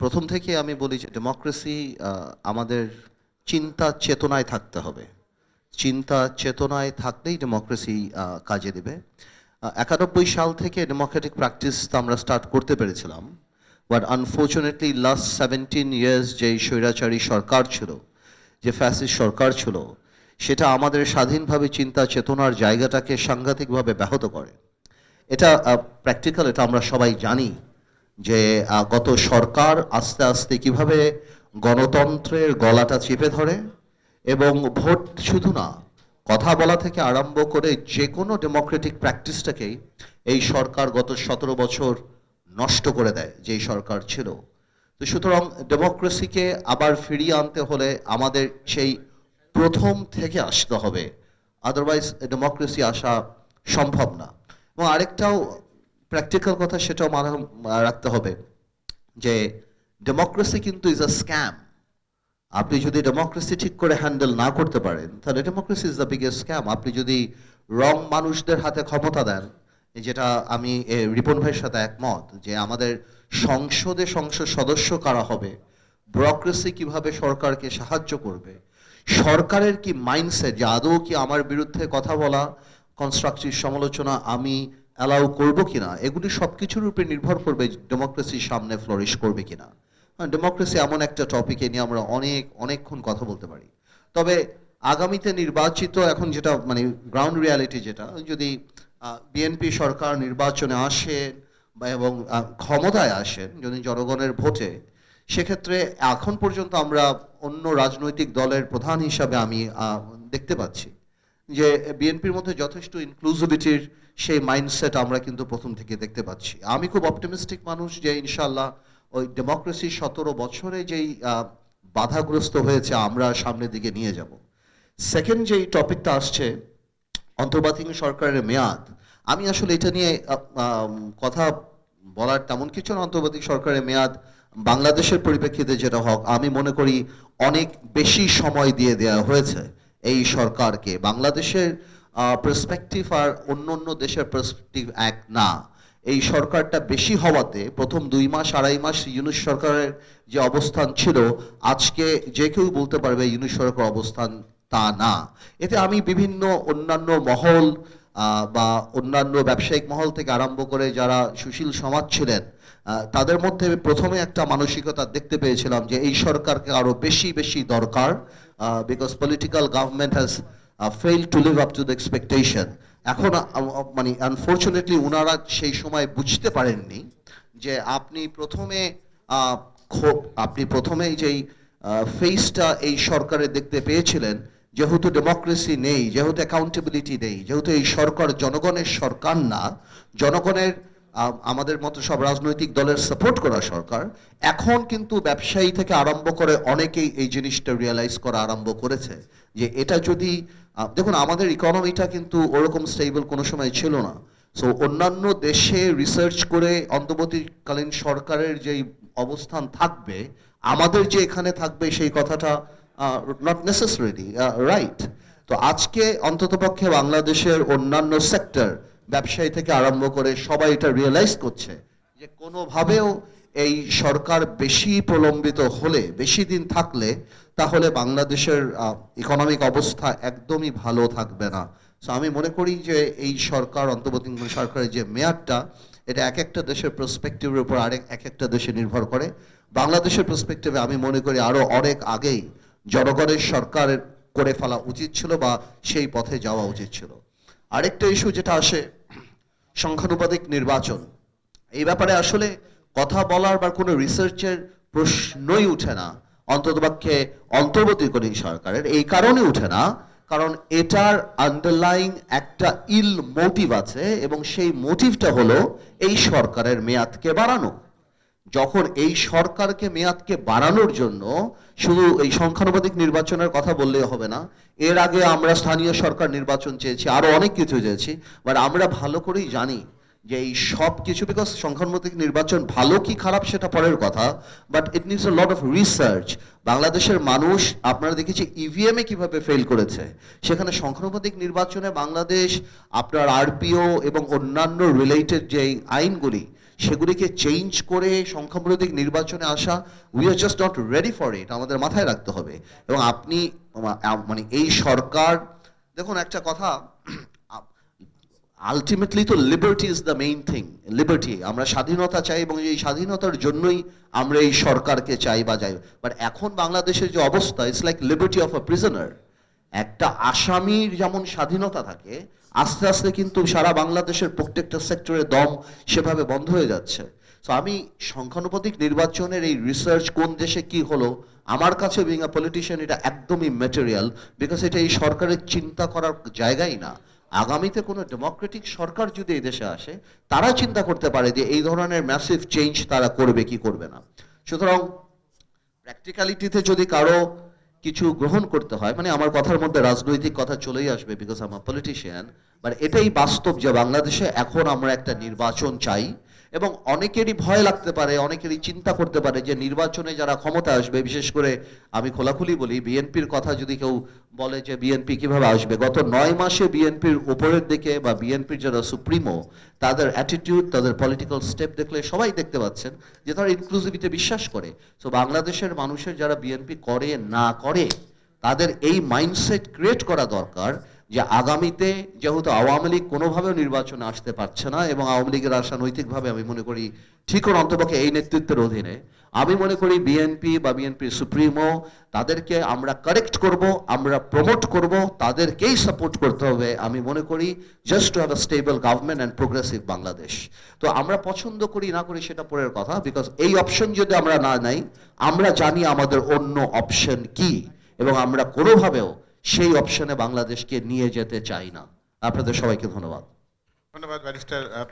প্রথম থেকে আমি বলি যে ডেমোক্রেসি আমাদের চিন্তা চেতনায় থাকতে হবে। চিন্তা চেতনায় থাকলেই ডেমোক্রেসি কাজে দেবে। একানব্বই সাল থেকে ডেমোক্রেটিক প্র্যাকটিস আমরা স্টার্ট করতে পেরেছিলাম। But unfortunately last seventeen years যেই স্বৈরাচারী সরকার ছিল, যে ফ্যাসিস্ট সরকার ছিল, সেটা আমাদের স্বাধীনভাবে চিন্তা চেতনার জায়গাটাকে সাংঘাতিকভাবে ব্যাহত করে। এটা প্র্যাকটিক্যাল এটা আমরা সবাই জানি। যে গত সরকার আস্তে আস্তে কীভাবে গণতন্ত্রের গলাটা চেপে ধরে এবং ভোট শুধু না, কথা বলা থেকে আরম্ভ করে যে কোনো ডেমোক্রেটিক প্র্যাকটিসটাকেই এই সরকার গত সতেরো বছর নষ্ট করে দেয়, যেই সরকার ছিল। তো সুতরাং ডেমোক্রেসিকে আবার ফিরিয়ে আনতে হলে আমাদের সেই প্রথম থেকে আসতে হবে। আদারওয়াইজ ডেমোক্রেসি আসা সম্ভব না। এবং আরেকটাও প্র্যাকটিক্যাল কথা সেটাও মাথা রাখতে হবে যে ডেমোক্রেসি কিন্তু ইজ আ স্ক্যাম আপনি যদি ডেমোক্রেসি ঠিক করে হ্যান্ডেল না করতে পারেন, তাহলে democracy is the biggest scam আপনি যদি রং মানুষদের হাতে ক্ষমতা দেন, যেটা আমি রিপন ভাইয়ের সাথে একমত, যে আমাদের সংসদে সংসদ সদস্য কারা হবে ব্যুরোক্রেসি কীভাবে সরকারকে সাহায্য করবে, সরকারের কি মাইন্ডসেট যে আদৌ কি আমার বিরুদ্ধে কথা বলা কনস্ট্রাকটিভ সমালোচনা আমি অ্যালাউ করব কিনা? এগুলি সব কিছুর উপরে নির্ভর করবে ডেমোক্রেসি সামনে ফ্লোরিশ করবে কিনা। ডেমোক্রেসি এমন একটা টপিকে নিয়ে আমরা অনেক, অনেকক্ষণ কথা বলতে পারি। তবে আগামীতে নির্বাচিত এখন যেটা মানে গ্রাউন্ড রিয়ালিটি যেটা, যদি বিএনপি সরকার নির্বাচনে আসেন বা এবং ক্ষমতায় আসেন, যদি জনগণের ভোটে, সেক্ষেত্রে এখন পর্যন্ত আমরা অন্য রাজনৈতিক দলের প্রধান হিসাবে আমি দেখতে পাচ্ছি। যে বিএনপির মধ্যে যথেষ্ট ইনক্লুসিভিটির সেই মাইন্ডসেট আমরা কিন্তু প্রথম থেকে দেখতে পাচ্ছি। আমি খুব অপটিমিস্টিক মানুষ যে ইনশাল্লাহ ওই ডেমোক্রেসি সতেরো বছরে যেই বাধাগ্রস্ত হয়েছে, আমরা সামনের দিকে নিয়ে যাব। সেকেন্ড যেই টপিকটা আসছে অন্তর্বর্তীকালীন সরকারের মেয়াদ, আমি আসলে এটা নিয়ে কথা বলার তেমন কিছু না। অন্তর্বর্তী সরকারের মেয়াদ বাংলাদেশের পরিপ্রেক্ষিতে যেটা হোক, আমি মনে করি অনেক বেশি সময় দিয়ে দেওয়া হয়েছে এই সরকারকে। বাংলাদেশের পার্সপেক্টিভ আর অন্য অন্য দেশের পার্সপেক্টিভ এক না। এই সরকারটা বেশি হওয়াতে প্রথম দুই মাস, আড়াই মাস ইউনুস সরকারের যে অবস্থান ছিল, আজকে যে কেউ বলতে পারবে ইউনুস সরকার অবস্থান তা না। এতে আমি বিভিন্ন অন্যান্য মহল বা অন্যান্য ব্যবসায়িক মহল থেকে আরম্ভ করে যারা সুশীল সমাজ ছিলেন তাদের মধ্যে প্রথমে একটা মানসিকতা দেখতে পেয়েছিলাম যে এই সরকারকে আরও বেশি বেশি দরকার because political government has fail to live up to the expectation এখন আহ, আহ, মানে আনফর্চুনেটলি ওনারা সেই সময় বুঝতে পারেননি যে আপনি প্রথমে খো- আপনি প্রথমেই যেই ফেসটা এই সরকারে দেখতে পেয়েছিলেন যেহেতু ডেমোক্রেসি নেই যেহেতু অ্যাকাউন্টেবিলিটি নেই যেহেতু এই সরকার জনগণের সরকার না জনগণের আমাদের মতো সব রাজনৈতিক দলের সাপোর্ট করা সরকার, এখন কিন্তু ব্যবসায়ী থেকে আরম্ভ করে অনেকেই এই জিনিসটা রিয়েলাইজ করা আরম্ভ করেছে যে এটা যদি দেখুন আমাদের ইকোনমিটা কিন্তু ওরকম স্টেবল কোনো সময় ছিল না। সো অন্যান্য দেশে রিসার্চ করে অন্তর্বর্তীকালীন সরকারের যেই অবস্থান থাকবে, আমাদের যে এখানে থাকবে সেই কথাটা নট নেসেসারিলি রাইট তো আজকে অন্ততপক্ষে বাংলাদেশের অন্যান্য সেক্টর ব্যবসায়ী থেকে আরম্ভ করে সবাই এটা রিয়েলাইজ করছে যে কোনোভাবেও এই সরকার বেশি প্রলম্বিত হলে, বেশি দিন থাকলে, তাহলে বাংলাদেশের ইকোনমিক অবস্থা একদমই ভালো থাকবে না। সো আমি মনে করি যে এই সরকার অন্তর্বর্তীকালীন সরকারের যে মেয়াদটা, এটা এক একটা দেশের প্রসপেক্টিভের উপর আরেক, এক একটা দেশে নির্ভর করে। বাংলাদেশের প্রসপেক্টিভে আমি মনে করি আরও অনেক আগেই জনগণের সরকারের করে ফেলা উচিত ছিল বা সেই পথে যাওয়া উচিত ছিল। আরেকটা ইস্যু যেটা আসে সংখ্যানুপাতিক নির্বাচন। এই ব্যাপারে আসলে কথা বলার বা কোনো রিসার্চের প্রশ্নই উঠে না। অন্ততপক্ষে অন্তর্বর্তীকালীন সরকারের। এই কারণে উঠে না, কারণ এটার আন্ডারলাইং একটা ইল মোটিভ আছে এবং সেই মোটিভটা হলো এই সরকারের মেয়াদকে বাড়ানো। যখন এই সরকারকে মেয়াদকে বাড়ানোর জন্য শুধু এই সংখ্যানুপাতিক নির্বাচনের কথা বললে হবে না, এর আগে আমরা স্থানীয় সরকার নির্বাচন চেয়েছি, আরও অনেক কিছু চেয়েছি বাট আমরা ভালো করেই জানি যে এই সব কিছু বিকজ সংখ্যানুপাতিক নির্বাচন ভালো কি খারাপ সেটা পরের কথা but it needs a lot of research বাংলাদেশের মানুষ, আপনারা দেখেছি ইভিএম এ কীভাবে ফেল করেছে, সেখানে সংখ্যানুপাতিক নির্বাচনে বাংলাদেশ, আপনার আরপিও এবং অন্যান্য রিলেটেড যে আইনগুলি সেগুলিকে চেঞ্জ করে সংখ্যাপ্রদিক নির্বাচনে আসা we are just not ready for it আমাদের মাথায় রাখতে হবে। এবং আপনি মানে এই সরকার, দেখুন একটা কথা আলটিমেটলি তো liberty is the main thing liberty আমরা স্বাধীনতা চাই এবং এই স্বাধীনতার জন্যই আমরা এই সরকারকে চাই বা যাই বাট এখন বাংলাদেশের যে অবস্থা it's like liberty of a prisoner একটা আসামির যেমন স্বাধীনতা থাকে আস্তে আস্তে কিন্তু সারা বাংলাদেশের প্রত্যেকটা সেক্টরে দম সেভাবে বন্ধ হয়ে যাচ্ছে। তো আমি সংখ্যানুপাতিক নির্বাচনের এই রিসার্চ কোন দেশে কি হলো, আমার কাছে বিং আ পলিটিশিয়ান এটা একদমই ম্যাটেরিয়াল বিকজ এটা এই সরকারের চিন্তা করার জায়গাই না। আগামীতে কোনো ডেমোক্রেটিক সরকার যদি এই দেশে আসে, তারা চিন্তা করতে পারে যে এই ধরনের ম্যাসিভ চেঞ্জ তারা করবে কি করবে না। সুতরাং প্র্যাকটিক্যালিটিতে যদি কারও কিছু গ্রহণ করতে হয়। মানে আমার কথার মধ্যে রাজনৈতিক কথা চলেই আসবে বিকজ আম পলিটিশিয়ান মানে এটাই বাস্তব যে বাংলাদেশে এখন আমরা একটা নির্বাচন চাই। এবং অনেকেরই ভয় লাগতে পারে, অনেকেরই চিন্তা করতে পারে যে নির্বাচনে যারা ক্ষমতা আসবে, বিশেষ করে আমি খোলাখুলি বলি, বিএনপির কথা যদি কেউ বলে যে বিএনপি কীভাবে আসবে, গত নয় মাসে বিএনপির উপরের দিকে বা বিএনপির যারা সুপ্রিমো, তাদের অ্যাটিটিউড তাদের পলিটিক্যাল স্টেপ দেখলে সবাই দেখতে পাচ্ছেন যে তারা ইনক্লুসিভিতে বিশ্বাস করে। সো বাংলাদেশের মানুষের যারা বিএনপি করে, না করে, তাদের এই মাইন্ডসেট ক্রিয়েট করা দরকার যে আগামীতে যেহেতু আওয়ামী লীগ কোনোভাবেও নির্বাচনে আসতে পারছে না এবং আওয়ামী লীগের আশা নৈতিকভাবে আমি মনে করি ঠিক ওর অন্তপক্ষে এই নেতৃত্বের অধীনে, আমি মনে করি বিএনপি বা বিএনপির সুপ্রিমো তাদেরকে আমরা কারেক্ট করব, আমরা প্রমোট করব, তাদেরকেই সাপোর্ট করতে হবে, আমি মনে করি just to have a stable government and progressive Bangladesh. তো আমরা পছন্দ করি না করি সেটা পরের কথা বিকজ এই অপশন যদি আমরা না নেই, আমরা জানি আমাদের অন্য অপশন কি এবং আমরা কোনোভাবেও সেই অপশনে বাংলাদেশকে নিয়ে যেতে চাই না। আপনাদের সবাইকে ধন্যবাদ। ধন্যবাদ ব্যারিস্টার